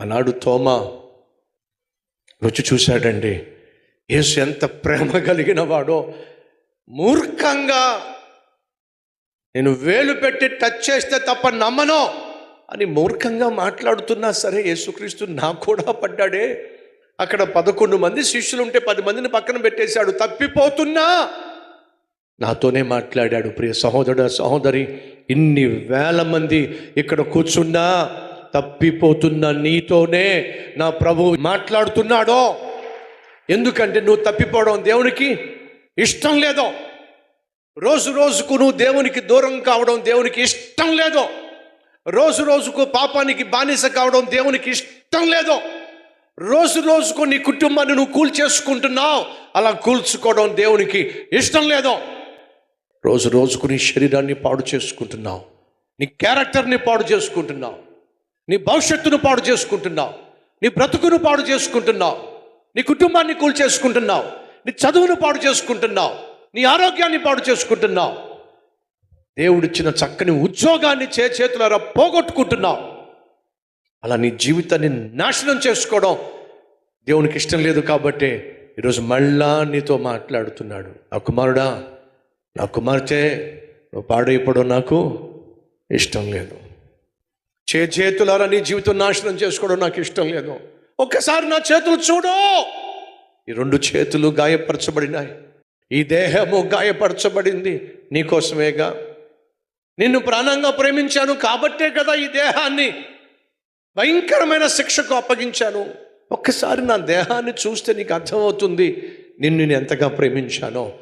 ఆనాడు తోమా రుచి చూశాడండి. యేసు ఎంత ప్రేమ కలిగిన వాడో. మూర్ఖంగా నేను వేలు పెట్టి టచ్ చేస్తే తప్ప నమ్మను అని మూర్ఖంగా మాట్లాడుతున్నా సరే యేసుక్రీస్తు నా కూడా పడ్డాడే. అక్కడ పదకొండు మంది శిష్యులు ఉంటే పది మందిని పక్కన పెట్టేశాడు. తప్పిపోతున్నా. నాతోనే మాట్లాడాడు. ప్రియ సహోదరుడు సహోదరి ఇన్ని వేల మంది ఇక్కడ కూర్చున్నా. తప్పిపోతున్న నీతోనే నా ప్రభు మాట్లాడుతున్నాడో? ఎందుకంటే నువ్వు తప్పిపోవడం దేవునికి ఇష్టం లేదో? రోజు రోజుకు నువ్వు దేవునికి దూరం కావడం దేవునికి ఇష్టం లేదో? రోజు రోజుకు పాపానికి బానిస కావడం దేవునికి ఇష్టం లేదో? రోజు రోజుకు నీ కుటుంబాన్ని నువ్వు కూల్చేసుకుంటున్నావు అలా కూల్చుకోవడం దేవునికి ఇష్టం లేదో? రోజు రోజుకు నీ శరీరాన్ని పాడు చేసుకుంటున్నావు నీ క్యారెక్టర్ని పాడు చేసుకుంటున్నావు నీ భవిష్యత్తును పాడు చేసుకుంటున్నావు. నీ బ్రతుకును పాడు చేసుకుంటున్నావు. నీ కుటుంబాన్ని కూల్చేసుకుంటున్నావు నీ చదువును పాడు చేసుకుంటున్నావు. నీ ఆరోగ్యాన్ని పాడు చేసుకుంటున్నావు. దేవుడిచ్చిన చక్కని ఉద్యోగాన్ని చే చేతులారా పోగొట్టుకుంటున్నావు. అలా నీ జీవితాన్ని నాశనం చేసుకోవడం దేవునికి ఇష్టం లేదు కాబట్టి ఈరోజు మళ్ళా నీతో మాట్లాడుతున్నాడు. నా కుమారుడా నా కుమార్తె నువ్వు పాడైపోవడం నాకు ఇష్టం లేదు. చే చేతులారా నీ జీవితం నాశనం చేసుకోవడం నాకు ఇష్టం లేదు. ఒక్కసారి నా చేతులు చూడు. ఈ రెండు చేతులు గాయపరచబడినాయి. ఈ దేహము గాయపరచబడింది నీకోసమేగా. నిన్ను ప్రాణంగా ప్రేమించాను కాబట్టే కదా ఈ దేహాన్ని భయంకరమైన శిక్షకు అప్పగించాను. ఒక్కసారి నా దేహాన్ని చూస్తే నీకు అర్థమవుతుంది నిన్ను నేను ఎంతగా ప్రేమించానో.